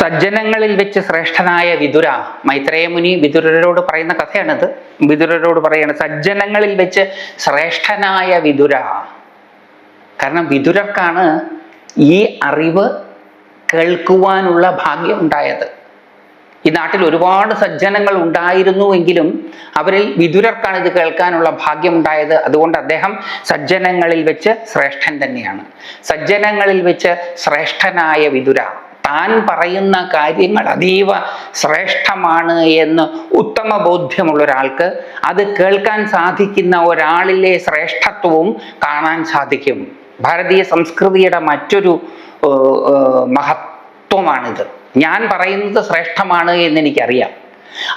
സജ്ജനങ്ങളിൽ വെച്ച് ശ്രേഷ്ഠനായ വിതുര മൈത്രേയമുനി വിതുരരോട് പറയുന്ന കഥയാണിത്. വിതുരരോട് പറയാണ് സജ്ജനങ്ങളിൽ വെച്ച് ശ്രേഷ്ഠനായ വിതുര കാരണം വിതുരർക്കാണ് ഈ അറിവ് കേൾക്കുവാനുള്ള ഭാഗ്യം ഉണ്ടായത്. ഈ നാട്ടിൽ ഒരുപാട് സജ്ജനങ്ങൾ ഉണ്ടായിരുന്നുവെങ്കിലും അവരിൽ വിതുരർക്കാണ് ഇത് കേൾക്കാനുള്ള ഭാഗ്യം ഉണ്ടായത്. അതുകൊണ്ട് അദ്ദേഹം സജ്ജനങ്ങളിൽ വെച്ച് ശ്രേഷ്ഠൻ തന്നെയാണ്. സജ്ജനങ്ങളിൽ വെച്ച് ശ്രേഷ്ഠനായ വിതുര താൻ പറയുന്ന കാര്യങ്ങൾ അതീവ ശ്രേഷ്ഠമാണ് എന്ന് ഉത്തമ ബോധ്യമുള്ള ഒരാൾക്ക് അത് കേൾക്കാൻ സാധിക്കുന്ന ഒരാളിലെ ശ്രേഷ്ഠത്വവും കാണാൻ സാധിക്കും. ഭാരതീയ സംസ്കൃതിയുടെ മറ്റൊരു മഹത്വമാണിത്. ഞാൻ പറയുന്നത് ശ്രേഷ്ഠമാണ് എന്ന് എനിക്കറിയാം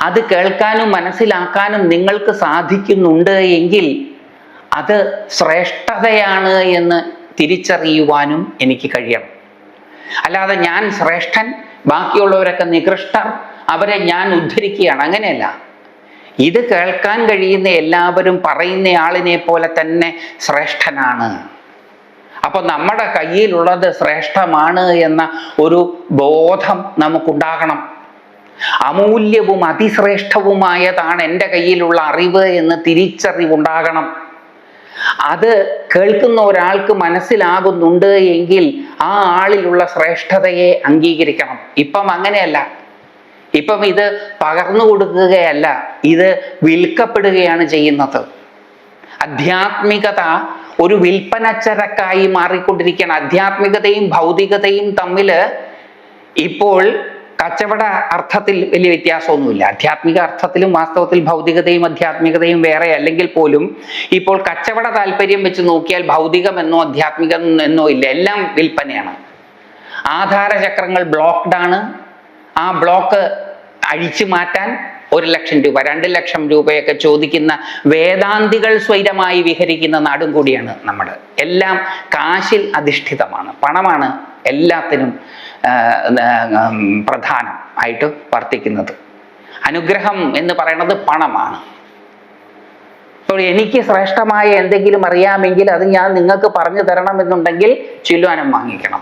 അത് കേൾക്കാനും മനസ്സിലാക്കാനും നിങ്ങൾക്ക് സാധിക്കുന്നുണ്ട് എങ്കിൽ അത് ശ്രേഷ്ഠതയാണ് എന്ന് തിരിച്ചറിയുവാനും എനിക്ക് കഴിയണം. അല്ലാതെ ഞാൻ ശ്രേഷ്ഠൻ ബാക്കിയുള്ളവരൊക്കെ നികൃഷ്ടർ അവരെ ഞാൻ ഉദ്ധരിക്കുകയാണ്. അങ്ങനെയല്ല. ഇത് കേൾക്കാൻ കഴിയുന്ന എല്ലാവരും പറയുന്ന ആളിനെ പോലെ തന്നെ ശ്രേഷ്ഠനാണ്. അപ്പൊ നമ്മുടെ കയ്യിലുള്ളത് ശ്രേഷ്ഠമാണ് എന്ന ഒരു ബോധം നമുക്കുണ്ടാകണം. അമൂല്യവും അതിശ്രേഷ്ഠവുമായതാണ് എന്റെ കയ്യിലുള്ള അറിവ് എന്ന് തിരിച്ചറിവുണ്ടാകണം. അത് കേൾക്കുന്ന ഒരാൾക്ക് മനസ്സിലാകുന്നുണ്ട് എങ്കിൽ ആ ആളിലുള്ള ശ്രേഷ്ഠതയെ അംഗീകരിക്കണം. ഇപ്പം അങ്ങനെയല്ല. ഇപ്പം ഇത് പകർന്നു കൊടുക്കുകയല്ല. ഇത് വിൽക്കപ്പെടുകയാണ് ചെയ്യുന്നത്. അധ്യാത്മികത ഒരു വിൽപ്പനച്ചരക്കായി മാറിക്കൊണ്ടിരിക്കുകയാണ്. അധ്യാത്മികതയും ഭൗതികതയും തമ്മിൽ ഇപ്പോൾ കച്ചവട അർത്ഥത്തിൽ വലിയ വ്യത്യാസമൊന്നുമില്ല. ആധ്യാത്മിക അർത്ഥത്തിലും വാസ്തവത്തിൽ ഭൗതികതയും ആധ്യാത്മികതയും വേറെ അല്ലെങ്കിൽ പോലും ഇപ്പോൾ കച്ചവട താല്പര്യം വെച്ച് നോക്കിയാൽ ഭൗതികമെന്നോ ആധ്യാത്മികം എന്നോ ഇല്ല. എല്ലാം വിൽപ്പനയാണ്. ആധാരചക്രങ്ങൾ ബ്ലോക്ക്ഡ് ആണ്. ആ ബ്ലോക്ക് അഴിച്ചു മാറ്റാൻ ഒരു ലക്ഷം രൂപ രണ്ട് ലക്ഷം രൂപയൊക്കെ ചോദിക്കുന്ന വേദാന്തികൾ സ്വൈരമായി വിഹരിക്കുന്ന നാടും കൂടിയാണ് നമ്മുടെ എല്ലാം കാശിൽ അധിഷ്ഠിതമാണ്. പണമാണ് എല്ലാത്തിനും പ്രധാനം ആയിട്ട് വർത്തിക്കുന്നത്. അനുഗ്രഹം എന്ന് പറയുന്നത് പണമാണ്. അപ്പോൾ എനിക്ക് ശ്രേഷ്ഠമായ എന്തെങ്കിലും അറിയാമെങ്കിൽ അത് ഞാൻ നിങ്ങൾക്ക് പറഞ്ഞു തരണം എന്നുണ്ടെങ്കിൽ ചില്ലുവാനം വാങ്ങിക്കണം.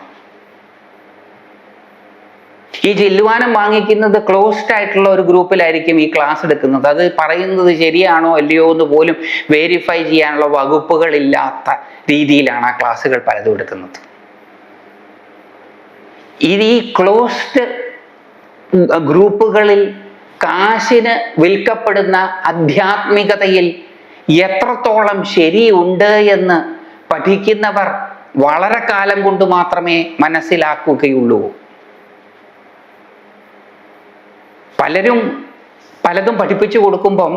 ഈ ചില്ലുവാനം വാങ്ങിക്കുന്നത് ക്ലോസ്ഡ് ആയിട്ടുള്ള ഒരു ഗ്രൂപ്പിലായിരിക്കും ഈ ക്ലാസ് എടുക്കുന്നത്. അത് പറയുന്നത് ശരിയാണോ അല്ലയോ എന്ന് പോലും വെരിഫൈ ചെയ്യാനുള്ള വകുപ്പുകളില്ലാത്ത രീതിയിലാണ് ആ ക്ലാസ്സുകൾ പലതും എടുക്കുന്നത്. ഇത് ഈ ക്ലോസ്ഡ് ഗ്രൂപ്പുകളിൽ കാശിന് വിൽക്കപ്പെടുന്ന ആധ്യാത്മികതയിൽ എത്രത്തോളം ശരിയുണ്ട് എന്ന് പഠിക്കുന്നവർ വളരെ കാലം കൊണ്ട് മാത്രമേ മനസ്സിലാക്കുകയുള്ളൂ. പലരും പലതും പഠിപ്പിച്ചു കൊടുക്കുമ്പം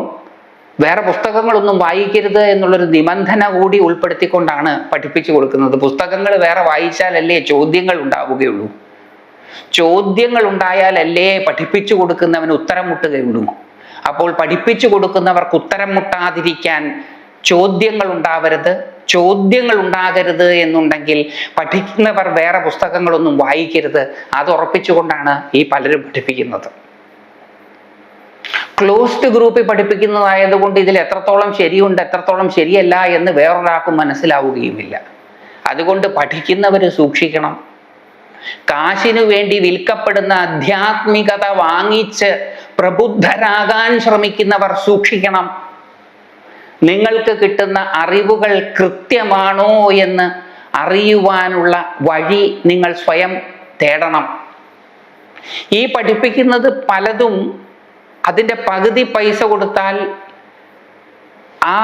വേറെ പുസ്തകങ്ങളൊന്നും വായിക്കരുത് എന്നുള്ളൊരു നിബന്ധന കൂടി ഉൾപ്പെടുത്തിക്കൊണ്ടാണ് പഠിപ്പിച്ചു കൊടുക്കുന്നത്. പുസ്തകങ്ങൾ വേറെ വായിച്ചാലല്ലേ ചോദ്യങ്ങൾ ഉണ്ടാവുകയുള്ളൂ. ചോദ്യങ്ങൾ ഉണ്ടായാലല്ലേ പഠിപ്പിച്ചു കൊടുക്കുന്നവന് ഉത്തരം മുട്ടുകയുള്ളൂ അപ്പോൾ പഠിപ്പിച്ചു കൊടുക്കുന്നവർക്ക് ഉത്തരം മുട്ടാതിരിക്കാൻ ചോദ്യങ്ങൾ ഉണ്ടാവരുത്. ചോദ്യങ്ങൾ ഉണ്ടാകരുത് എന്നുണ്ടെങ്കിൽ പഠിക്കുന്നവർ വേറെ പുസ്തകങ്ങളൊന്നും വായിക്കരുത്. അത് ഉറപ്പിച്ചുകൊണ്ടാണ് ഈ പലരും പഠിപ്പിക്കുന്നത്. ക്ലോസ്ഡ് ഗ്രൂപ്പിൽ പഠിപ്പിക്കുന്നതായതുകൊണ്ട് ഇതിൽ എത്രത്തോളം ശരിയുണ്ട് എത്രത്തോളം ശരിയല്ല എന്ന് വേറൊരാൾക്കും മനസ്സിലാവുകയുമില്ല. അതുകൊണ്ട് പഠിക്കുന്നവർ സൂക്ഷിക്കണം. കാശിനു വേണ്ടി വിൽക്കപ്പെടുന്ന ആധ്യാത്മികത വാങ്ങിച്ച് പ്രബുദ്ധരാകാൻ ശ്രമിക്കുന്നവർ സൂക്ഷിക്കണം. നിങ്ങൾക്ക് കിട്ടുന്ന അറിവുകൾ കൃത്യമാണോ എന്ന് അറിയുവാനുള്ള വഴി നിങ്ങൾ സ്വയം തേടണം. ഈ പഠിപ്പിക്കുന്നത് പലതും അതിന്റെ പകുതി പൈസ കൊടുത്താൽ ആ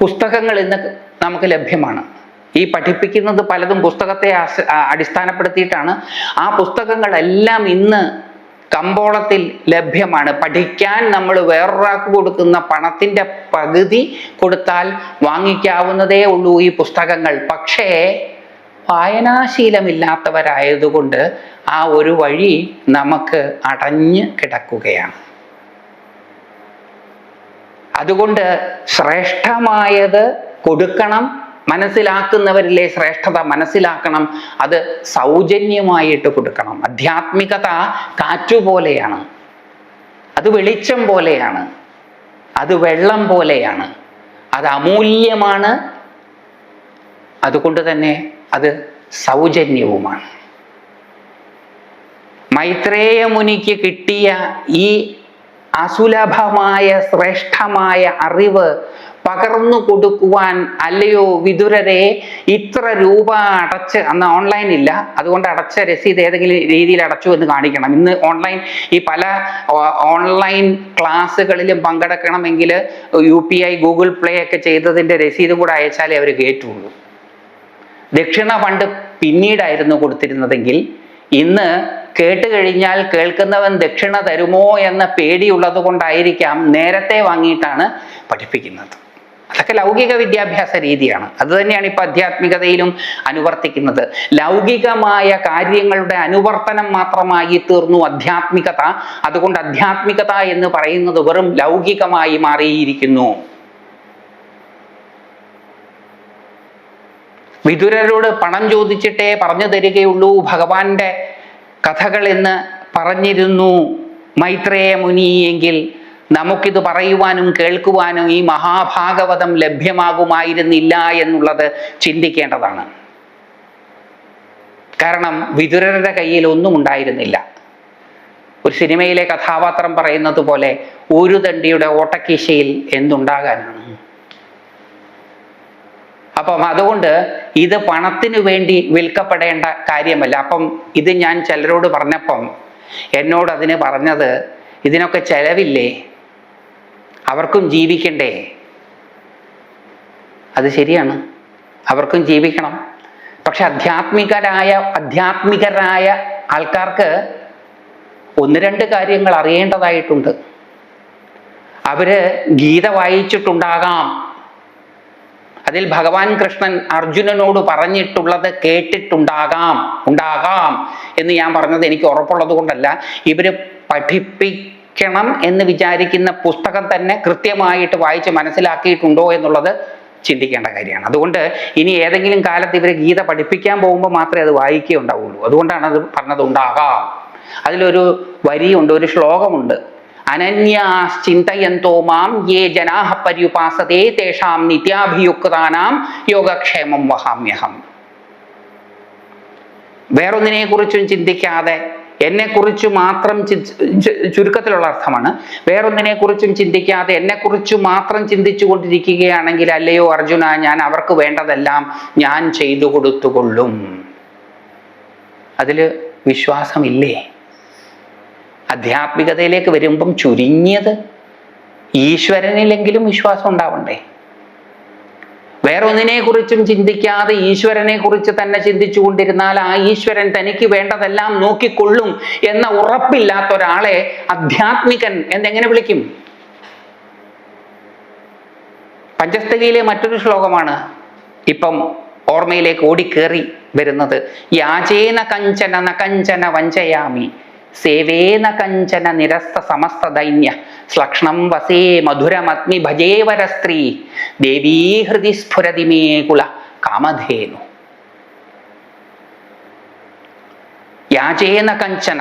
പുസ്തകങ്ങൾ ഇന്ന് നമുക്ക് ലഭ്യമാണ്. ഈ പഠിപ്പിക്കുന്നത് പലതും പുസ്തകത്തെ അടിസ്ഥാനപ്പെടുത്തിയിട്ടാണ്. ആ പുസ്തകങ്ങളെല്ലാം ഇന്ന് കമ്പോളത്തിൽ ലഭ്യമാണ്. പഠിക്കാൻ നമ്മൾ വേറൊരാൾക്ക് കൊടുക്കുന്ന പണത്തിന്റെ പകുതി കൊടുത്താൽ വാങ്ങിക്കാവുന്നതേ ഉള്ളൂ ഈ പുസ്തകങ്ങൾ. പക്ഷേ വായനാശീലമില്ലാത്തവരായതുകൊണ്ട് ആ ഒരു വഴി നമുക്ക് അടഞ്ഞ് കിടക്കുകയാണ്. അതുകൊണ്ട് ശ്രേഷ്ഠമായത് കൊടുക്കണം മനസ്സിലാക്കുന്നവരിലെ ശ്രേഷ്ഠത മനസ്സിലാക്കണം. അത് സൗജന്യമായിട്ട് കൊടുക്കണം. ആധ്യാത്മികത കാറ്റുപോലെയാണ്. അത് വെളിച്ചം പോലെയാണ്. അത് വെള്ളം പോലെയാണ്. അത് അമൂല്യമാണ്. അതുകൊണ്ട് തന്നെ അത് സൗജന്യവുമാണ്. മൈത്രേയ മുനിക്ക് കിട്ടിയ ഈ അസുലഭമായ ശ്രേഷ്ഠമായ അറിവ് പകർന്നു കൊടുക്കുവാൻ അല്ലയോ വിതുരരെ ഇത്ര രൂപ അടച്ച് അന്ന് ഓൺലൈൻ ഇല്ല അതുകൊണ്ട് അടച്ച രസീത് ഏതെങ്കിലും രീതിയിൽ അടച്ചു എന്ന് കാണിക്കണം. ഇന്ന് ഓൺലൈൻ ഈ പല ഓൺലൈൻ ക്ലാസ്സുകളിലും പങ്കെടുക്കണമെങ്കിൽ U P I Google Play ഒക്കെ ചെയ്തതിന്റെ രസീത് കൂടെ അയച്ചാലേ അവർ കയറ്റുള്ളൂ ദക്ഷിണ ഫണ്ട് പിന്നീടായിരുന്നു കൊടുത്തിരുന്നതെങ്കിൽ ഇന്ന് കേട്ട് കഴിഞ്ഞാൽ കേൾക്കുന്നവൻ ദക്ഷിണ തരുമോ എന്ന പേടിയുള്ളത് കൊണ്ടായിരിക്കാം നേരത്തെ വാങ്ങിയിട്ടാണ് പഠിപ്പിക്കുന്നത്. അതൊക്കെ ലൗകിക വിദ്യാഭ്യാസ രീതിയാണ്. അത് തന്നെയാണ് ഇപ്പൊ ആധ്യാത്മികതയിലും അനുവർത്തിക്കുന്നത്. ലൗകികമായ കാര്യങ്ങളുടെ അനുവർത്തനം മാത്രമായി തീർന്നു അധ്യാത്മികത. അതുകൊണ്ട് അധ്യാത്മികത എന്ന് പറയുന്നത് വെറും ലൗകികമായി മാറിയിരിക്കുന്നു. വിതുരരോട് പണം ചോദിച്ചിട്ടേ പറഞ്ഞു തരികയുള്ളൂ. ഭഗവാന്റെ കഥകൾ എന്ന് പറഞ്ഞിരുന്നു മൈത്രേയ മുനി എങ്കിൽ നമുക്കിത് പറയുവാനും കേൾക്കുവാനും ഈ മഹാഭാഗവതം ലഭ്യമാകുമായിരുന്നില്ല എന്നുള്ളത് ചിന്തിക്കേണ്ടതാണ്. കാരണം വിതുരരുടെ കയ്യിൽ ഒന്നും ഉണ്ടായിരുന്നില്ല. ഒരു സിനിമയിലെ കഥാപാത്രം പറയുന്നത് പോലെ ഒരു തണ്ടിയുടെ ഓട്ടക്കീശയിൽ എന്തുണ്ടാകാനാണ്? അപ്പം അതുകൊണ്ട് ഇത് പണത്തിനു വേണ്ടി വിൽക്കപ്പെടേണ്ട കാര്യമല്ല. അപ്പം ഇത് ഞാൻ ചിലരോട് പറഞ്ഞപ്പം എന്നോട് അതിന് പറഞ്ഞത് ഇതിനൊക്കെ ചെലവില്ലേ? അവർക്കും ജീവിക്കണ്ടേ? അത് ശരിയാണ്. അവർക്കും ജീവിക്കണം. പക്ഷെ അധ്യാത്മികരായ അധ്യാത്മികരായ ആൾക്കാർക്ക് ഒന്ന് രണ്ട് കാര്യങ്ങൾ അറിയേണ്ടതായിട്ടുണ്ട്. അവർ ഗീത വായിച്ചിട്ടുണ്ടാകാം. അതിൽ ഭഗവാൻ കൃഷ്ണൻ അർജുനനോട് പറഞ്ഞിട്ടുള്ളത് കേട്ടിട്ടുണ്ടാകാം. ഉണ്ടാകാം എന്ന് ഞാൻ പറഞ്ഞത് എനിക്ക് ഉറപ്പുള്ളത് കൊണ്ടല്ല ഇവർ പഠിപ്പിക്കണം എന്ന് വിചാരിക്കുന്ന പുസ്തകം തന്നെ കൃത്യമായിട്ട് വായിച്ച് മനസ്സിലാക്കിയിട്ടുണ്ടോ എന്നുള്ളത് ചിന്തിക്കേണ്ട കാര്യമാണ്. അതുകൊണ്ട് ഇനി ഏതെങ്കിലും കാലത്ത് ഇവർ ഗീത പഠിപ്പിക്കാൻ പോകുമ്പോൾ മാത്രമേ അത് വായിക്കുകയുണ്ടാവുള്ളൂ. അതുകൊണ്ടാണ് അത് പറഞ്ഞത് ഉണ്ടാകാം. അതിലൊരു വരിയുണ്ട് ഒരു ശ്ലോകമുണ്ട്. അനന്യാശ്ചിന്തയന്തോ മാം യേ ജനാഹ പര്യുപാസതേ തേഷാം നിത്യാഭിയുക്താനാം യോഗക്ഷേമം വഹാമ്യഹം. വേറൊന്നിനെ കുറിച്ചും ചിന്തിക്കാതെ എന്നെക്കുറിച്ച് മാത്രം ചുരുക്കത്തിലുള്ള അർത്ഥമാണ്. വേറൊന്നിനെ കുറിച്ചും ചിന്തിക്കാതെ എന്നെക്കുറിച്ച് മാത്രം ചിന്തിച്ചു കൊണ്ടിരിക്കുകയാണെങ്കിൽ അല്ലയോ അർജുന ഞാൻ അവർക്ക് വേണ്ടതെല്ലാം ഞാൻ ചെയ്തു കൊടുത്തുകൊള്ളും. അതിൽ വിശ്വാസമില്ലേ? ആധ്യാത്മികതയിലേക്ക് വരുമ്പം ചുരുങ്ങിയത് ഈശ്വരനിലെങ്കിലും വിശ്വാസം ഉണ്ടാവണ്ടേ? വേറെ ഒന്നിനെ കുറിച്ചും ചിന്തിക്കാതെ ഈശ്വരനെ കുറിച്ച് തന്നെ ചിന്തിച്ചു കൊണ്ടിരുന്നാൽ ആ ഈശ്വരൻ തനിക്ക് വേണ്ടതെല്ലാം നോക്കിക്കൊള്ളും എന്ന ഉറപ്പില്ലാത്ത ഒരാളെ അധ്യാത്മികൻ എന്നെങ്ങനെ വിളിക്കും? പഞ്ചസ്ഥലിയിലെ മറ്റൊരു ശ്ലോകമാണ് ഇപ്പം ഓർമ്മയിലേക്ക് ഓടിക്കേറി വരുന്നത്. യാചേന കഞ്ചന നകഞ്ചന വഞ്ചയാമി. സേവേന കഞ്ചന നിരസ്ത സമസ്ത ദൈന്യ. ശ്ലക്ഷണം വസേ മധുരമത്മി ഭജേവര സ്ത്രീ ദേവീ ഹൃദി സ്ഫുരതി മേ കാമധേനു. യാചേന കഞ്ചന.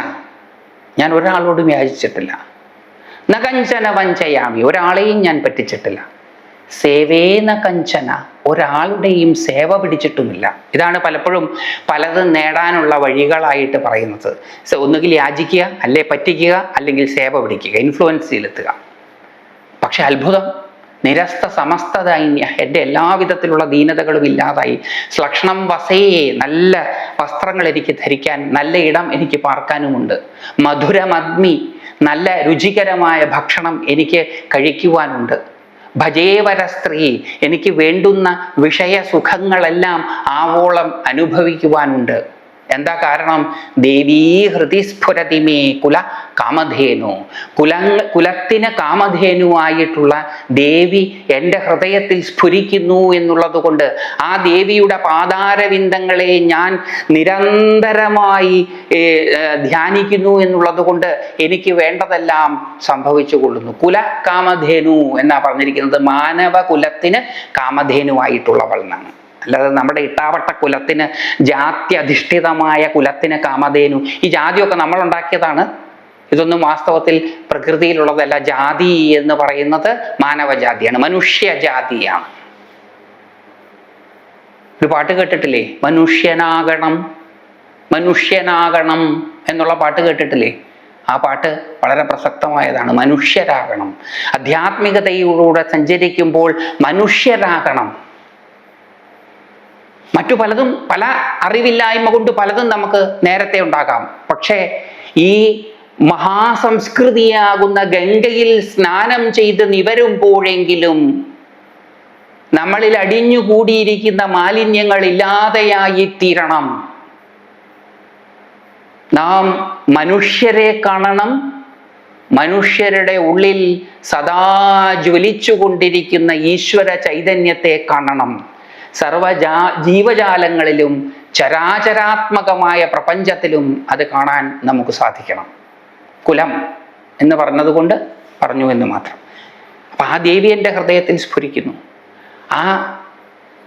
ഞാൻ ഒരാളോടും യാചിച്ചിട്ടില്ല. നകഞ്ചന വഞ്ചയാമി. ഒരാളെയും ഞാൻ പറ്റിച്ചിട്ടില്ല. സേവേന കഞ്ചന. ഒരാളുടെയും സേവ പിടിച്ചിട്ടുമില്ല. ഇതാണ് പലപ്പോഴും പലതും നേടാനുള്ള വഴികളായിട്ട് പറയുന്നത്. ഒന്നുകിൽ യാചിക്കുക അല്ലെ പറ്റിക്കുക അല്ലെങ്കിൽ സേവ പിടിക്കുക ഇൻഫ്ലുവൻസ് ചെലുത്തുക. പക്ഷെ അത്ഭുതം. നിരസ്ത സമസ്ത ദൈന്യ എന്റെ എല്ലാവിധത്തിലുള്ള ദീനതകളും ഇല്ലാതായി. ശ്ലക്ഷണം വസേ നല്ല വസ്ത്രങ്ങൾ എനിക്ക് ധരിക്കാൻ നല്ല ഇടം എനിക്ക് പാർക്കാനുമുണ്ട്. മധുരമഗ്നി നല്ല രുചികരമായ ഭക്ഷണം എനിക്ക് കഴിക്കുവാനുണ്ട്. ഭജേവര സ്ത്രീ എനിക്ക് വേണ്ടുന്ന വിഷയസുഖങ്ങളെല്ലാം ആവോളം അനുഭവിക്കുവാനുണ്ട്. എന്താ കാരണം? ദേവീ ഹൃതി സ്ഫുരതി മേ കുല കാമധേനു. കുല കുലത്തിന് കാമധേനുവായിട്ടുള്ള ദേവി എന്റെ ഹൃദയത്തിൽ സ്ഫുരിക്കുന്നു എന്നുള്ളത് കൊണ്ട് ആ ദേവിയുടെ പാതാരവിന്ദങ്ങളെ ഞാൻ നിരന്തരമായി ധ്യാനിക്കുന്നു എന്നുള്ളത് കൊണ്ട് എനിക്ക് വേണ്ടതെല്ലാം സംഭവിച്ചു കൊള്ളുന്നു. കുല കാമധേനു എന്നാ പറഞ്ഞിരിക്കുന്നത്. മാനവ കുലത്തിന് കാമധേനുവായിട്ടുള്ളവൾ എന്നാണ് അല്ലാതെ നമ്മുടെ ഇട്ടാവട്ട കുലത്തിന് ജാതി അധിഷ്ഠിതമായ കുലത്തിന് കാമധേനു. ഈ ജാതിയൊക്കെ നമ്മൾ ഉണ്ടാക്കിയതാണ് ഇതൊന്നും വാസ്തവത്തിൽ പ്രകൃതിയിലുള്ളതല്ല. ജാതി എന്ന് പറയുന്നത് മാനവജാതിയാണ്. മനുഷ്യജാതിയാണ്. ഒരു പാട്ട് കേട്ടിട്ടില്ലേ? മനുഷ്യനാകണം മനുഷ്യനാകണം എന്നുള്ള പാട്ട് കേട്ടിട്ടില്ലേ? ആ പാട്ട് വളരെ പ്രസക്തമായതാണ്. മനുഷ്യരാകണം. ആധ്യാത്മികതയിലൂടെ സഞ്ചരിക്കുമ്പോൾ മനുഷ്യരാകണം. മറ്റു പലതും പല അറിവില്ലായ്മ കൊണ്ട് പലതും നമുക്ക് നേരത്തെ ഉണ്ടാകാം. പക്ഷേ ഈ മഹാസംസ്കൃതിയാകുന്ന ഗംഗയിൽ സ്നാനം ചെയ്ത് നിവരുമ്പോഴെങ്കിലും നമ്മളിൽ അടിഞ്ഞുകൂടിയിരിക്കുന്ന മാലിന്യങ്ങൾ ഇല്ലാതെയായി തീരണം. നാം മനുഷ്യരെ കാണണം. മനുഷ്യരുടെ ഉള്ളിൽ സദാ ജ്വലിച്ചുകൊണ്ടിരിക്കുന്ന ഈശ്വര ചൈതന്യത്തെ കാണണം. സർവജാ ജീവജാലങ്ങളിലും ചരാചരാത്മകമായ പ്രപഞ്ചത്തിലും അത് കാണാൻ നമുക്ക് സാധിക്കണം. കുലം എന്ന് പറഞ്ഞതുകൊണ്ട് പറഞ്ഞു എന്ന് മാത്രം. അപ്പം ആ ദേവി എന്റെ ഹൃദയത്തിൽ സ്ഫുരിക്കുന്നു. ആ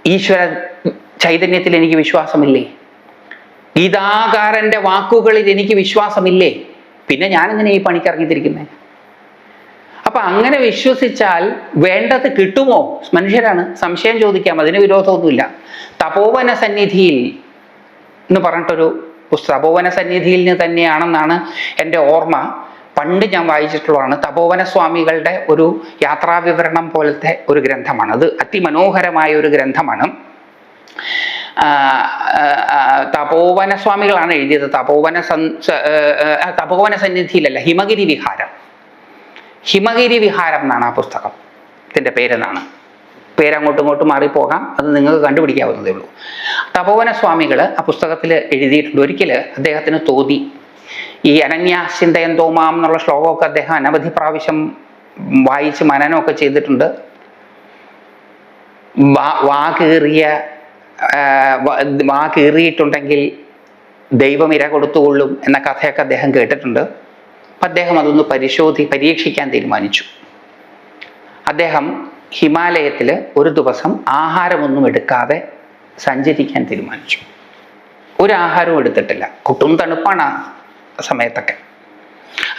ഈശ്വര ചൈതന്യത്തിൽ എനിക്ക് വിശ്വാസമില്ലേ? ഗീതാകാരന്റെ വാക്കുകളിൽ എനിക്ക് വിശ്വാസമില്ലേ? പിന്നെ ഞാനെങ്ങനെ ഈ പണിക്കിറങ്ങിത്തിരിക്കുന്നത് അപ്പൊ അങ്ങനെ വിശ്വസിച്ചാൽ വേണ്ടത് കിട്ടുമോ? മനുഷ്യരാണ് സംശയം ചോദിക്കാം അതിന് വിരോധമൊന്നുമില്ല. തപോവന സന്നിധിയിൽ എന്ന് പറഞ്ഞിട്ടൊരു പുസ്തകം തപോവന സന്നിധിയിൽ നിന്ന് തന്നെയാണെന്നാണ് എന്റെ ഓർമ്മ. പണ്ട് ഞാൻ വായിച്ചിട്ടുള്ളതാണ് തപോവന സ്വാമികളുടെ ഒരു യാത്രാവിവരണം പോലത്തെ ഒരു ഗ്രന്ഥമാണ്. അത് അതിമനോഹരമായ ഒരു ഗ്രന്ഥമാണ്. തപോവന സ്വാമികളാണ് എഴുതിയത്. തപോവന സൻ തപോവന സന്നിധിയിലല്ല ഹിമഗിരി വിഹാരം. ഹിമഗിരി വിഹാരം എന്നാണ് ആ പുസ്തകം. ഇതിന്റെ പേരെന്നാണ് പേരങ്ങോട്ടും ഇങ്ങോട്ടും മാറിപ്പോകാം. അത് നിങ്ങൾക്ക് കണ്ടുപിടിക്കാവുന്നതേ ഉള്ളൂ. തപോവന സ്വാമികൾ ആ പുസ്തകത്തിൽ എഴുതിയിട്ടുണ്ട്. ഒരിക്കൽ അദ്ദേഹത്തിന് തോന്നി. ഈ അനന്യാശ്ചിന്തയൻ തോമാം എന്നുള്ള ശ്ലോകമൊക്കെ അദ്ദേഹം അനവധി പ്രാവശ്യം വായിച്ച് മനനമൊക്കെ ചെയ്തിട്ടുണ്ട്. വാ- വാ കീറിയ വാ കീറിയിട്ടുണ്ടെങ്കിൽ ദൈവം ഇര കൊടുത്തുകൊള്ളും എന്ന കഥയൊക്കെ അദ്ദേഹം കേട്ടിട്ടുണ്ട്. അപ്പം അദ്ദേഹം അതൊന്ന് പരിശോധി പരീക്ഷിക്കാൻ തീരുമാനിച്ചു. അദ്ദേഹം ഹിമാലയത്തിൽ ഒരു ദിവസം ആഹാരമൊന്നും എടുക്കാതെ സഞ്ചരിക്കാൻ തീരുമാനിച്ചു. ഒരു ആഹാരവും എടുത്തിട്ടില്ല. കുട്ടും തണുപ്പാണ് ആ സമയത്തൊക്കെ.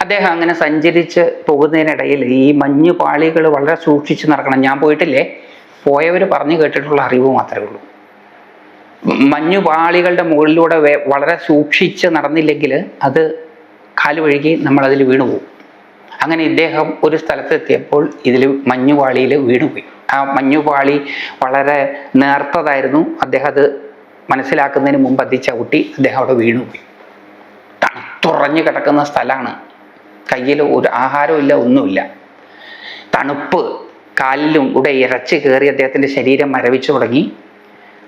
അദ്ദേഹം അങ്ങനെ സഞ്ചരിച്ച് പോകുന്നതിനിടയിൽ ഈ മഞ്ഞു പാളികൾ വളരെ സൂക്ഷിച്ച് നടക്കണം. ഞാൻ പോയിട്ടില്ലേ? പോയവർ പറഞ്ഞു കേട്ടിട്ടുള്ള അറിവ് മാത്രമേ ഉള്ളൂ. മഞ്ഞു പാളികളുടെ മുകളിലൂടെ വളരെ സൂക്ഷിച്ച് നടന്നില്ലെങ്കിൽ അത് കാൽ വഴുകി നമ്മളതിൽ വീണുപോകും. അങ്ങനെ ഇദ്ദേഹം ഒരു സ്ഥലത്തെത്തിയപ്പോൾ ഇതിൽ മഞ്ഞുപാളിയിൽ വീണുപോയി. ആ മഞ്ഞുപാളി വളരെ നേർത്തതായിരുന്നു. അദ്ദേഹം അത് മനസ്സിലാക്കുന്നതിന് മുമ്പ് അതി ചവിട്ടി അദ്ദേഹം അവിടെ വീണുപോയി. തണുത്തുറഞ്ഞു കിടക്കുന്ന സ്ഥലമാണ്. കയ്യിൽ ഒരു ആഹാരമില്ല ഒന്നുമില്ല. തണുപ്പ് കാലിലും കൂടെ ഇറച്ചി കയറി അദ്ദേഹത്തിന്റെ ശരീരം മരവിച്ചു തുടങ്ങി.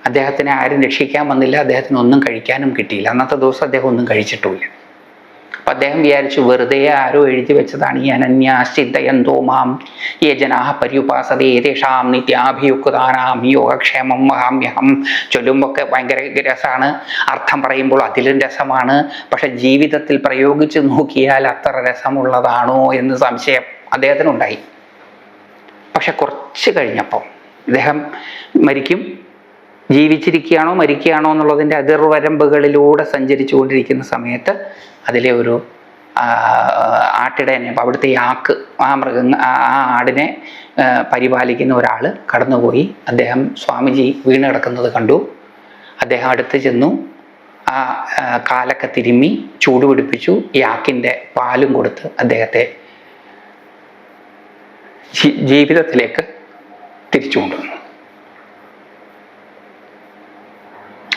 അദ്ദേഹത്തിനെ ആരും രക്ഷിക്കാൻ വന്നില്ല. അദ്ദേഹത്തിന് ഒന്നും കഴിക്കാനും കിട്ടിയില്ല. അന്നത്തെ ദിവസം അദ്ദേഹം ഒന്നും കഴിച്ചിട്ടുമില്ല. അപ്പം അദ്ദേഹം വിചാരിച്ചു വെറുതെ ആരോ എഴുതി വെച്ചതാണ് ഈ അനന്യാശ്ചിദ്ധയന്തോ മാം. യേ ജനാ പര്യുപാസതേ തേഷാം നിത്യാഭിയുക്താനാം യോഗക്ഷേമം മഹാമ്യഹം. ചൊല്ലുമ്പൊക്കെ ഭയങ്കര രസമാണ് അർത്ഥം പറയുമ്പോൾ അതിലും രസമാണ്. പക്ഷെ ജീവിതത്തിൽ പ്രയോഗിച്ച് നോക്കിയാൽ അത്ര രസമുള്ളതാണോ എന്ന് സംശയം അദ്ദേഹത്തിനുണ്ടായി. പക്ഷെ കുറച്ച് കഴിഞ്ഞപ്പം ഇദ്ദേഹം മരിക്കും. ജീവിച്ചിരിക്കുകയാണോ മരിക്കുകയാണോ എന്നുള്ളതിന്റെ അതിർവരമ്പുകളിലൂടെ സഞ്ചരിച്ചു കൊണ്ടിരിക്കുന്ന സമയത്ത് അതിലെ ഒരു ആ, ആട്ടിടയനെ അപ്പോൾ അവിടുത്തെ ഈ ആക്ക് ആ മൃഗങ്ങൾ ആ ആടിനെ പരിപാലിക്കുന്ന ഒരാൾ കടന്നുപോയി. അദ്ദേഹം സ്വാമിജി വീണ് കിടക്കുന്നത് കണ്ടു. അദ്ദേഹം അടുത്ത് ചെന്നു. ആ കാലൊക്കെ തിരുമ്മി ചൂടുപിടിപ്പിച്ചു യാക്കിന്റെ പാലും കൊടുത്ത് അദ്ദേഹത്തെ ജീവിതത്തിലേക്ക് തിരിച്ചു കൊണ്ടുവന്നു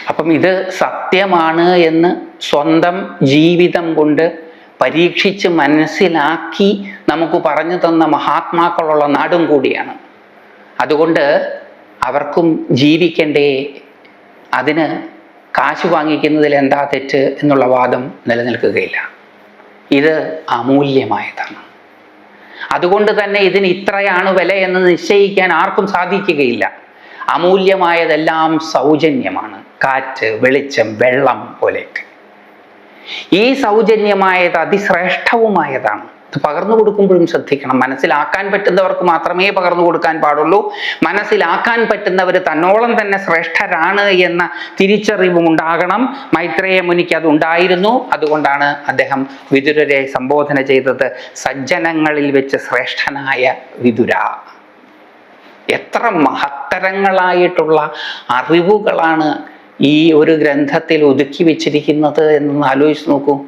അപ്പം ഇത് സത്യമാണ് എന്ന് സ്വന്തം ജീവിതം കൊണ്ട് പരീക്ഷിച്ച് മനസ്സിലാക്കി നമുക്ക് പറഞ്ഞു തന്ന മഹാത്മാക്കളുള്ള നാടും കൂടിയാണ്. അതുകൊണ്ട് അവർക്കും ജീവിക്കണ്ടേ? അതിന് കാശ് വാങ്ങിക്കുന്നതിൽ എന്താ തെറ്റ് എന്നുള്ള വാദം നിലനിൽക്കുകയില്ല. ഇത് അമൂല്യമായതാണ്. അതുകൊണ്ട് തന്നെ ഇതിന് ഇത്രയാണ് വില എന്ന് നിശ്ചയിക്കാൻ ആർക്കും സാധിക്കുകയില്ല. അമൂല്യമായതെല്ലാം സൗജന്യമാണ്. കാറ്റ് വെളിച്ചം വെള്ളം പോലെയൊക്കെ. ഈ സൗജന്യമായത് അതിശ്രേഷ്ഠവുമായതാണ്. ഇത് പകർന്നു കൊടുക്കുമ്പോഴും ശ്രദ്ധിക്കണം. മനസ്സിലാക്കാൻ പറ്റുന്നവർക്ക് മാത്രമേ പകർന്നു കൊടുക്കാൻ പാടുള്ളൂ. മനസ്സിലാക്കാൻ പറ്റുന്നവർ തന്നോളം തന്നെ ശ്രേഷ്ഠരാണ് എന്ന തിരിച്ചറിവും ഉണ്ടാകണം. മൈത്രേയ മുനിക്ക് അത് ഉണ്ടായിരുന്നു. അതുകൊണ്ടാണ് അദ്ദേഹം വിതുരരെ സംബോധന ചെയ്തത്. സജ്ജനങ്ങളിൽ വെച്ച് ശ്രേഷ്ഠനായ വിതുര. എത്ര മഹത്തരങ്ങളായിട്ടുള്ള അറിവുകളാണ് ഈ ഒരു ഗ്രന്ഥത്തിൽ ഒതുക്കി വെച്ചിരിക്കുന്നത് എന്നൊന്ന് ആലോചിച്ച് നോക്കൂ.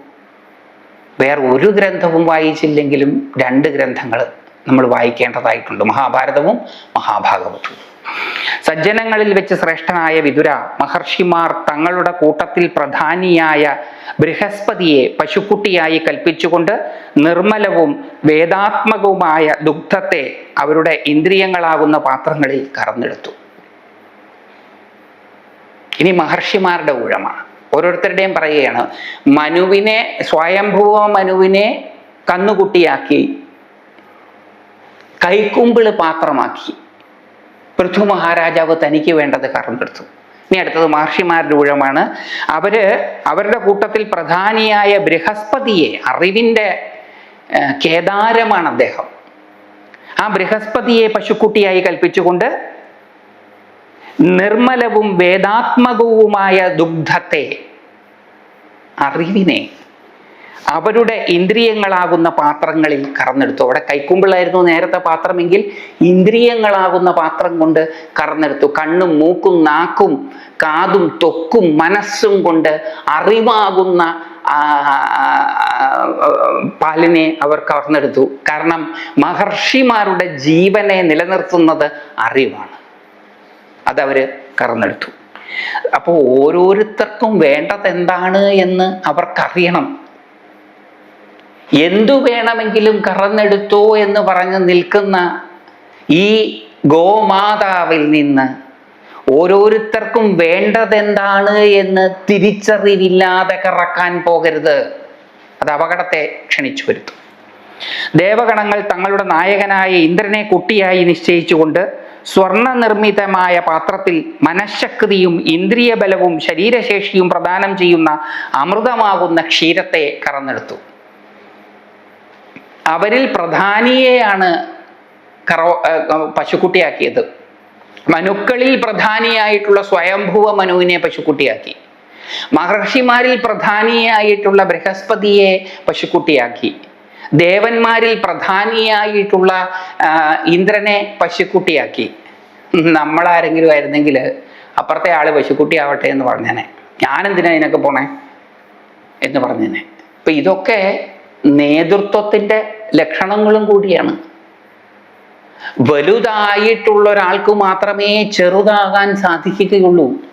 വേറെ ഒരു ഗ്രന്ഥവും വായിച്ചില്ലെങ്കിലും രണ്ട് ഗ്രന്ഥങ്ങൾ നമ്മൾ വായിക്കേണ്ടതായിട്ടുണ്ട്. മഹാഭാരതവും മഹാഭാഗവതവും. സജ്ജനങ്ങളിൽ വെച്ച് ശ്രേഷ്ഠനായ വിതുര മഹർഷിമാർ തങ്ങളുടെ കൂട്ടത്തിൽ പ്രധാനിയായ ബൃഹസ്പതിയെ പശുക്കുട്ടിയായി കൽപ്പിച്ചുകൊണ്ട് നിർമ്മലവും വേദാത്മകവുമായ ദുഗ്ധത്തെ അവരുടെ ഇന്ദ്രിയങ്ങളാകുന്ന പാത്രങ്ങളിൽ കറന്നെടുത്തു. ഇനി മഹർഷിമാരുടെ ഊഴമാണ്. ഓരോരുത്തരുടെയും പറയുകയാണ് മനുവിനെ സ്വയംഭൂവ മനുവിനെ കന്നുകുട്ടിയാക്കി കൈക്കുമ്പിൾ പാത്രമാക്കി പൃഥു മഹാരാജാവ് തനിക്ക് വേണ്ടത് കറന്നെടുത്തു ഇനി അടുത്തത് മഹർഷിമാരുടെ ഊഴമാണ്. അവർ അവരുടെ കൂട്ടത്തിൽ പ്രധാനിയായ ബൃഹസ്പതിയെ അറിവിന്റെ കേദാരമാണ് അദ്ദേഹം. ആ ബൃഹസ്പതിയെ പശുക്കുട്ടിയായി കൽപ്പിച്ചുകൊണ്ട് നിർമ്മലവും വേദാത്മകവുമായ ദുഗ്ധത്തെ. അറിവിനെ. അവരുടെ ഇന്ദ്രിയങ്ങളാകുന്ന പാത്രങ്ങളിൽ കറന്നെടുത്തു. അവിടെ കൈക്കുമ്പിളായിരുന്നു നേരത്തെ പാത്രമെങ്കിൽ ഇന്ദ്രിയങ്ങളാകുന്ന പാത്രം കൊണ്ട് കറന്നെടുത്തു. കണ്ണും മൂക്കും നാക്കും കാതും തൊക്കും മനസ്സും കൊണ്ട് അറിവാകുന്ന പാലിനെ അവർ കവർന്നെടുത്തു. കാരണം മഹർഷിമാരുടെ ജീവനെ നിലനിർത്തുന്നത് അറിവാണ്. അതവര് കറന്നെടുത്തു. അപ്പോൾ ഓരോരുത്തർക്കും വേണ്ടത് എന്താണ് എന്ന് അവർക്കറിയണം. എന്തു വേണമെങ്കിലും കറന്നെടുത്തോ എന്ന് പറഞ്ഞ് നിൽക്കുന്ന ഈ ഗോമാതാവിൽ നിന്ന് ഓരോരുത്തർക്കും വേണ്ടതെന്താണ് എന്ന് തിരിച്ചറിവില്ലാതെ കറക്കാൻ പോകരുത്. അത് അപകടത്തെ ക്ഷണിച്ചു വരുത്തും. ദേവഗണങ്ങൾ തങ്ങളുടെ നായകനായ ഇന്ദ്രനെ കുട്ടിയായി നിശ്ചയിച്ചുകൊണ്ട് സ്വർണ നിർമ്മിതമായ പാത്രത്തിൽ മനഃശക്തിയും ഇന്ദ്രിയ ബലവും ശരീരശേഷിയും പ്രദാനം ചെയ്യുന്ന അമൃതമാകുന്ന ക്ഷീരത്തെ കറന്നെടുത്തു. അവരിൽ പ്രധാനിയെയാണ് കറോ പശുക്കുട്ടിയാക്കിയത്. മനുക്കളിൽ പ്രധാനിയായിട്ടുള്ള സ്വയംഭൂവ മനുവിനെ പശുക്കുട്ടിയാക്കി. മഹർഷിമാരിൽ പ്രധാനിയായിട്ടുള്ള ബൃഹസ്പതിയെ പശുക്കുട്ടിയാക്കി. ദേവന്മാരിൽ പ്രധാനിയായിട്ടുള്ള ഇന്ദ്രനെ പശുക്കുട്ടിയാക്കി. നമ്മളാരെങ്കിലും ആയിരുന്നെങ്കിൽ അപ്പുറത്തെ ആൾ പശുക്കുട്ടി ആവട്ടെ എന്ന് പറഞ്ഞേനെ. ഞാനെന്തിനാ ഇതിനൊക്കെ പോണേ? എന്ന് പറഞ്ഞേനെ. അപ്പൊ ഇതൊക്കെ നേതൃത്വത്തിന്റെ ലക്ഷണങ്ങളും കൂടിയാണ്. വലുതായിട്ടുള്ള ഒരാൾക്ക് മാത്രമേ ചെറുതാകാൻ സാധിക്കുകയുള്ളൂ.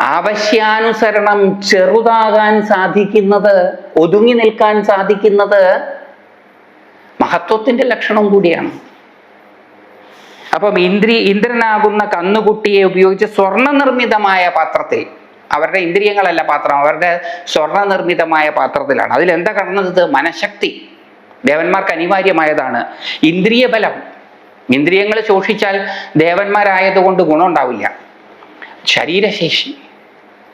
ആവശ്യാനുസരണം ചെറുതാകാൻ സാധിക്കുന്നത് ഒതുങ്ങി നിൽക്കാൻ സാധിക്കുന്നത് മഹത്വത്തിന്റെ ലക്ഷണം കൂടിയാണ്. അപ്പം ഇന്ദ്രി ഇന്ദ്രനാകുന്ന കന്നുകുട്ടിയെ ഉപയോഗിച്ച് സ്വർണ നിർമ്മിതമായ പാത്രത്തിൽ അവരുടെ ഇന്ദ്രിയങ്ങളല്ല പാത്രം അവരുടെ സ്വർണ നിർമ്മിതമായ പാത്രത്തിലാണ്. അതിൽ എന്താ കടന്നത്? മനഃശക്തി. ദേവന്മാർക്ക് അനിവാര്യമായതാണ്. ഇന്ദ്രിയ ബലം ഇന്ദ്രിയങ്ങൾ ശോഷിച്ചാൽ ദേവന്മാരായതുകൊണ്ട് ഗുണമുണ്ടാവില്ല. ശരീരശേഷി.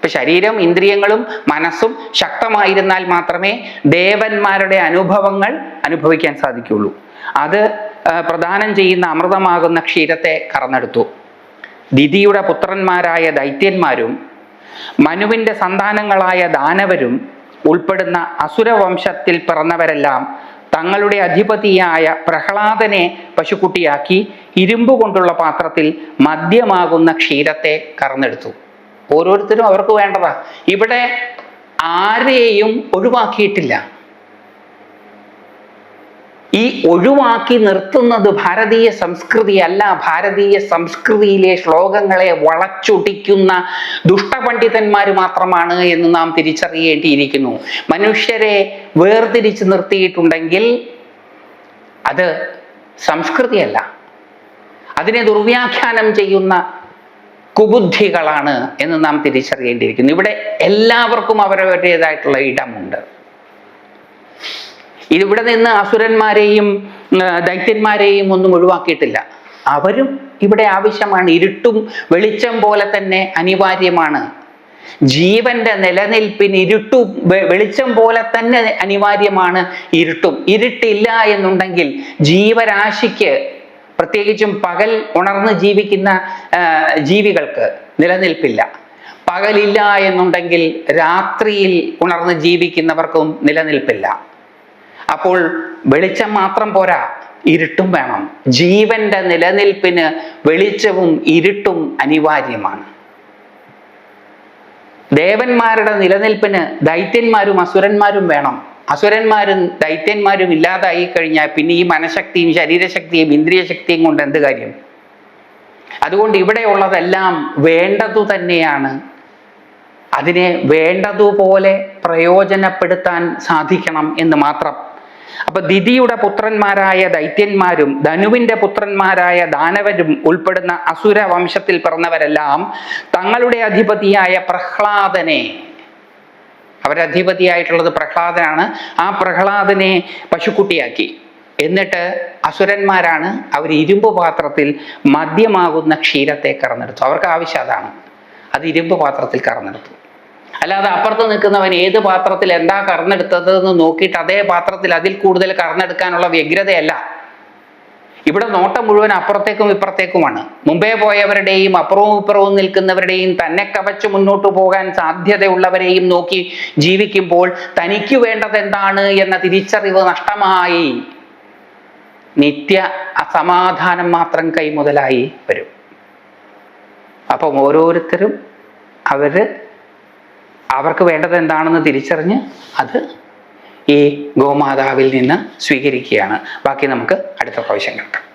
ഇപ്പൊ ശരീരം ഇന്ദ്രിയങ്ങളും മനസ്സും ശക്തമായിരുന്നാൽ മാത്രമേ ദേവന്മാരുടെ അനുഭവങ്ങൾ അനുഭവിക്കാൻ സാധിക്കുള്ളൂ അത് പ്രദാനം ചെയ്യുന്ന അമൃതമാകുന്ന ക്ഷീരത്തെ കറന്നെടുത്തു. ദിതിയുടെ പുത്രന്മാരായ ദൈത്യന്മാരും മനുവിന്റെ സന്താനങ്ങളായ ദാനവരും ഉൾപ്പെടുന്ന അസുരവംശത്തിൽ പിറന്നവരെല്ലാം തങ്ങളുടെ അധിപതിയായ പ്രഹ്ലാദനെ പശുക്കുട്ടിയാക്കി ഇരുമ്പ് കൊണ്ടുള്ള പാത്രത്തിൽ മദ്യമാകുന്ന ക്ഷീരത്തെ കറന്നെടുത്തു. ഓരോരുത്തരും അവർക്ക് വേണ്ടതാ. ഇവിടെ ആരെയും ഒഴിവാക്കിയിട്ടില്ല. ഈ ഒഴിവാക്കി നിർത്തുന്നത് ഭാരതീയ സംസ്കൃതി അല്ല. ഭാരതീയ സംസ്കൃതിയിലെ ശ്ലോകങ്ങളെ വളച്ചൊടിക്കുന്ന ദുഷ്ടപണ്ഡിതന്മാർ മാത്രമാണ് എന്ന് നാം തിരിച്ചറിയേണ്ടിയിരിക്കുന്നു. മനുഷ്യരെ വേർതിരിച്ച് നിർത്തിയിട്ടുണ്ടെങ്കിൽ അത് സംസ്കൃതിയല്ല. അതിനെ ദുർവ്യാഖ്യാനം ചെയ്യുന്ന കുബുദ്ധികളാണ് എന്ന് നാം തിരിച്ചറിയേണ്ടിയിരിക്കുന്നു. ഇവിടെ എല്ലാവർക്കും അവരവരുടേതായിട്ടുള്ള ഇടമുണ്ട്. ഇതിവിടെ നിന്ന് അസുരന്മാരെയും ദൈത്യന്മാരെയും ഒന്നും ഒഴിവാക്കിയിട്ടില്ല. അവരും ഇവിടെ ആവശ്യമാണ്. ഇരുട്ടും വെളിച്ചം പോലെ തന്നെ അനിവാര്യമാണ്. ജീവന്റെ നിലനിൽപ്പിന് ഇരുട്ടും വെളിച്ചം പോലെ തന്നെ അനിവാര്യമാണ് ഇരുട്ടും. ഇരുട്ടില്ല എന്നുണ്ടെങ്കിൽ ജീവരാശിക്ക് പ്രത്യേകിച്ചും പകൽ ഉണർന്ന് ജീവിക്കുന്ന ജീവികൾക്ക് നിലനിൽപ്പില്ല. പകലില്ല എന്നുണ്ടെങ്കിൽ രാത്രിയിൽ ഉണർന്ന് ജീവിക്കുന്നവർക്കും നിലനിൽപ്പില്ല. അപ്പോൾ വെളിച്ചം മാത്രം പോരാ ഇരുട്ടും വേണം. ജീവന്റെ നിലനിൽപ്പിന് വെളിച്ചവും ഇരുട്ടും അനിവാര്യമാണ്. ദേവന്മാരുടെ നിലനിൽപ്പിന് ദൈത്യന്മാരും അസുരന്മാരും വേണം. അസുരന്മാരും ദൈത്യന്മാരും ഇല്ലാതായി കഴിഞ്ഞാൽ പിന്നെ ഈ മനഃശക്തിയും ശരീരശക്തിയും ഇന്ദ്രിയശക്തിയും കൊണ്ട് എന്ത് കാര്യം? അതുകൊണ്ട് ഇവിടെയുള്ളതെല്ലാം വേണ്ടതു തന്നെയാണ്. അതിനെ വേണ്ടതുപോലെ പ്രയോജനപ്പെടുത്താൻ സാധിക്കണം എന്ന് മാത്രം. അപ്പൊ ദിതിയുടെ പുത്രന്മാരായ ദൈത്യന്മാരും ധനുവിന്റെ പുത്രന്മാരായ ദാനവരും ഉൾപ്പെടുന്ന അസുര വംശത്തിൽ പിറന്നവരെല്ലാം തങ്ങളുടെ അധിപതിയായ പ്രഹ്ലാദനെ അവരധിപതിയായിട്ടുള്ളത് പ്രഹ്ലാദനാണ്. ആ പ്രഹ്ലാദനെ പശുക്കുട്ടിയാക്കി. എന്നിട്ട് അസുരന്മാരാണ് അവർ ഇരുമ്പ് പാത്രത്തിൽ മദ്യമാകുന്ന ക്ഷീരത്തെ കറന്നെടുത്തു. അവർക്ക് ആവശ്യം അതാണ്. അത് ഇരുമ്പ് പാത്രത്തിൽ കറന്നെടുത്തു. അല്ലാതെ അപ്പുറത്ത് നിൽക്കുന്നവൻ ഏത് പാത്രത്തിൽ എന്താ കറന്നെടുത്തത് എന്ന് നോക്കിയിട്ട് അതേ പാത്രത്തിൽ അതിൽ കൂടുതൽ കറന്നെടുക്കാനുള്ള വ്യഗ്രതയല്ല. ഇവിടെ നോട്ടം മുഴുവൻ അപ്പുറത്തേക്കും ഇപ്പുറത്തേക്കുമാണ്. മുമ്പേ പോയവരുടെയും അപ്പുറവും ഇപ്പുറവും നിൽക്കുന്നവരുടെയും തന്നെ കവച്ച് മുന്നോട്ട് പോകാൻ സാധ്യതയുള്ളവരെയും നോക്കി ജീവിക്കുമ്പോൾ തനിക്ക് വേണ്ടത് എന്താണ് എന്ന തിരിച്ചറിവ് നഷ്ടമായി. നിത്യ അസമാധാനം മാത്രം കൈമുതലായി വരും. അപ്പം ഓരോരുത്തരും അവർ അവർക്ക് വേണ്ടത് എന്താണെന്ന് തിരിച്ചറിഞ്ഞ് അത് ഈ ഗോമാതാവിൽ നിന്ന് സ്വീകരിക്കുകയാണ്. ബാക്കി നമുക്ക് അടുത്ത പ്രാവശ്യം കേൾക്കാം